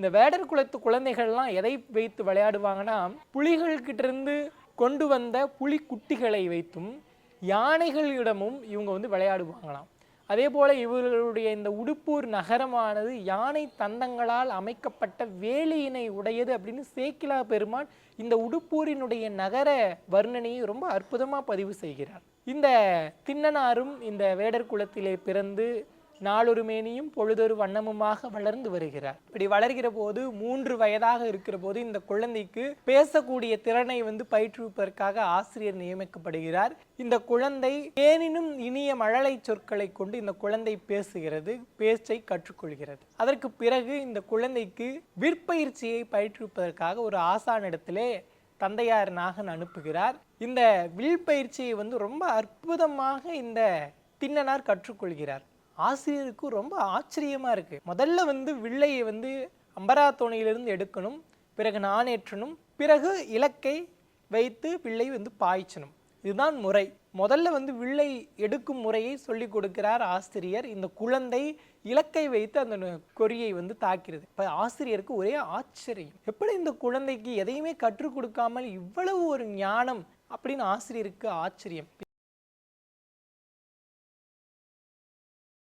இந்த வேடர் குலத்து குழந்தைகள்லாம் எதை வைத்து விளையாடுவாங்கன்னா புலிகள்கிட்ட இருந்து கொண்டு வந்த புலிக்குட்டிகளை வைத்தும் யானைகளிடமும் இவங்க வந்து விளையாடுவாங்களாம். அதே போல் இவர்களுடைய இந்த உடுப்பூர் நகரமானது யானை தந்தங்களால் அமைக்கப்பட்ட வேலியினை உடையது அப்படின்னு சேக்கிலா பெருமான் இந்த உடுப்பூரினுடைய நகர வர்ணனையை ரொம்ப அற்புதமாக பதிவு செய்கிறார். இந்த திண்ணனாரும் இந்த வேடர் குலத்திலே பிறந்து நாளொரு மேனியும் பொழுதொரு வண்ணமுமாக வளர்ந்து வருகிறார். இப்படி வளர்கிற போது மூன்று வயதாக இருக்கிற போது இந்த குழந்தைக்கு பேசக்கூடிய திறனை வந்து பயிற்றுவிப்பதற்காக ஆசிரியர் நியமிக்கப்படுகிறார். இந்த குழந்தை ஏனினும் இனிய மழலை சொற்களை கொண்டு இந்த குழந்தை பேசுகிறது பேச்சை கற்றுக்கொள்கிறது. அதற்கு பிறகு இந்த குழந்தைக்கு விற்பயிற்சியை பயிற்றுவிப்பதற்காக ஒரு ஆசானிடத்திலே தந்தையார் நாகன் அனுப்புகிறார். இந்த வில் பயிற்சியை வந்து ரொம்ப அற்புதமாக இந்த திண்ணனார் கற்றுக்கொள்கிறார். ஆசிரியருக்கு ரொம்ப ஆச்சரியமாக இருக்குது முதல்ல வந்து வில்லையை வந்து அம்பராத்தோணையிலிருந்து எடுக்கணும் பிறகு நானேற்றணும் பிறகு இலக்கை வைத்து வில்லை வந்து பாய்ச்சணும். இதுதான் முறை. முதல்ல வந்து வில்லை எடுக்கும் முறையை சொல்லி கொடுக்கிறார் ஆசிரியர். இந்த குழந்தை இலக்கை வைத்து அந்த கொரியை வந்து தாக்கிறது. இப்போ ஆசிரியருக்கு ஒரே ஆச்சரியம். எப்படி இந்த குழந்தைக்கு எதையுமே கற்றுக் கொடுக்காமல் இவ்வளவு ஒரு ஞானம் அப்படின்னு ஆசிரியருக்கு ஆச்சரியம்.